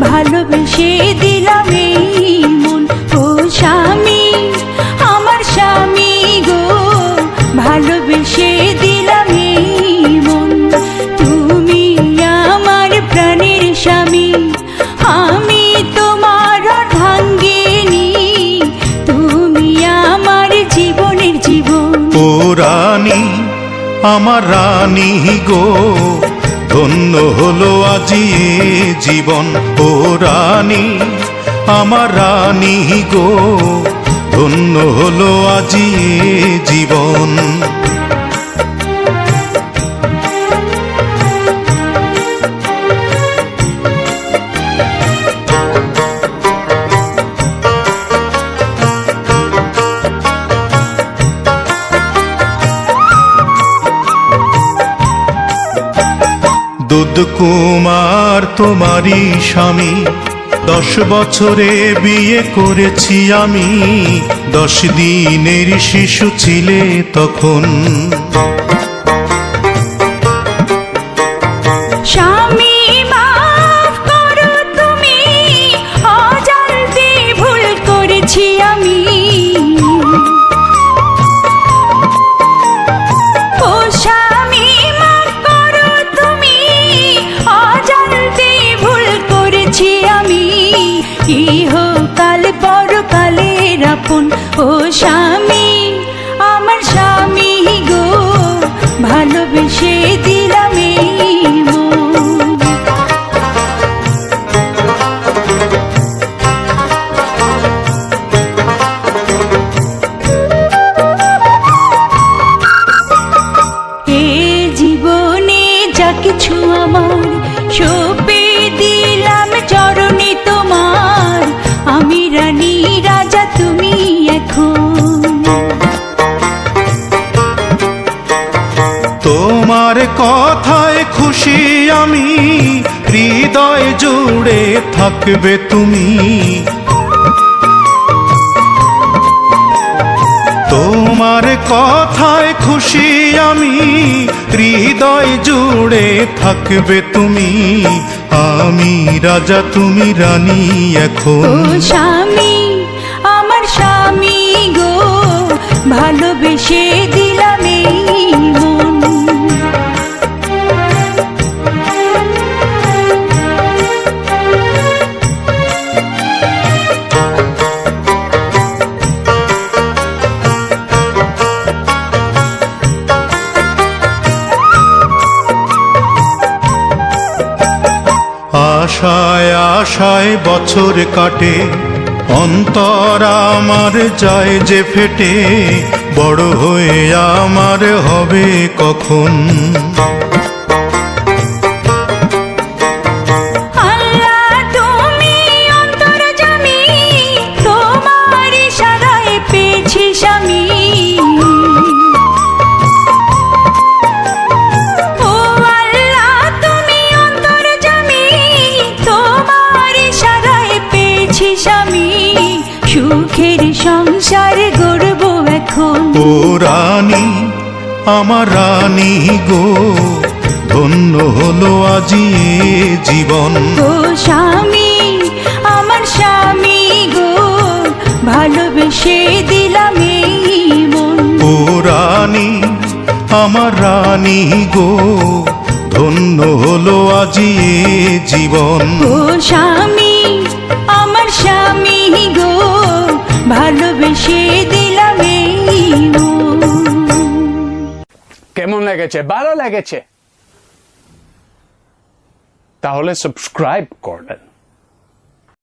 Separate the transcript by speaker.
Speaker 1: ভালোবেসে দিলাম এই মন। ও স্বামী, আমার স্বামী গো, ভালোবেসে দিলাম এই মন। তুমি আমার প্রাণের স্বামী, আমি তোমার ভাঙ্গিনি। তুমি আমার জীবনের জীবন।
Speaker 2: ও রানী, আমার রানী গো ধন্য হলো আজি জীবন ও রানী আমার রানী গো। ধন্য হলো আজি জীবন। দুধ কুমার তোমারই স্বামী। দশ বছরে বিয়ে করেছি আমি। দশ দিনের শিশু ছিলে তখন।
Speaker 1: আপন তোমার
Speaker 2: কথায় খুশি আমি, হৃদয় জুড়ে থাকবে তুমি। তোমার কথায় খুশি আমি, হৃদয় জুড়ে থাকবে তুমি। আমি রাজা, তুমি রানী এখন।
Speaker 1: স্বামী, আমার স্বামী গো, ভালোবেসে দিলাম
Speaker 2: আশায় আশায় বছর কাটে। অন্তর আমার যায় যে ফেটে। বড় হয়ে আমার হবে কখন?
Speaker 1: সুখের সংসার গড়ব এখন।
Speaker 2: ও রানী আমার রানী গো ধন্য হলো আজি জীবন।
Speaker 1: ও স্বামী আমার স্বামী গো ভালোবেসে দিলাম এই মন।
Speaker 2: ও রানী আমার রানী গো ধন্য হলো আজি জীবন।
Speaker 1: ও স্বামী আমার স্বামী গো ভালোবেসে দিলাম মন।
Speaker 3: কেমন লেগেছে? ভালো লেগেছে। তাহলে সাবস্ক্রাইব করবেন।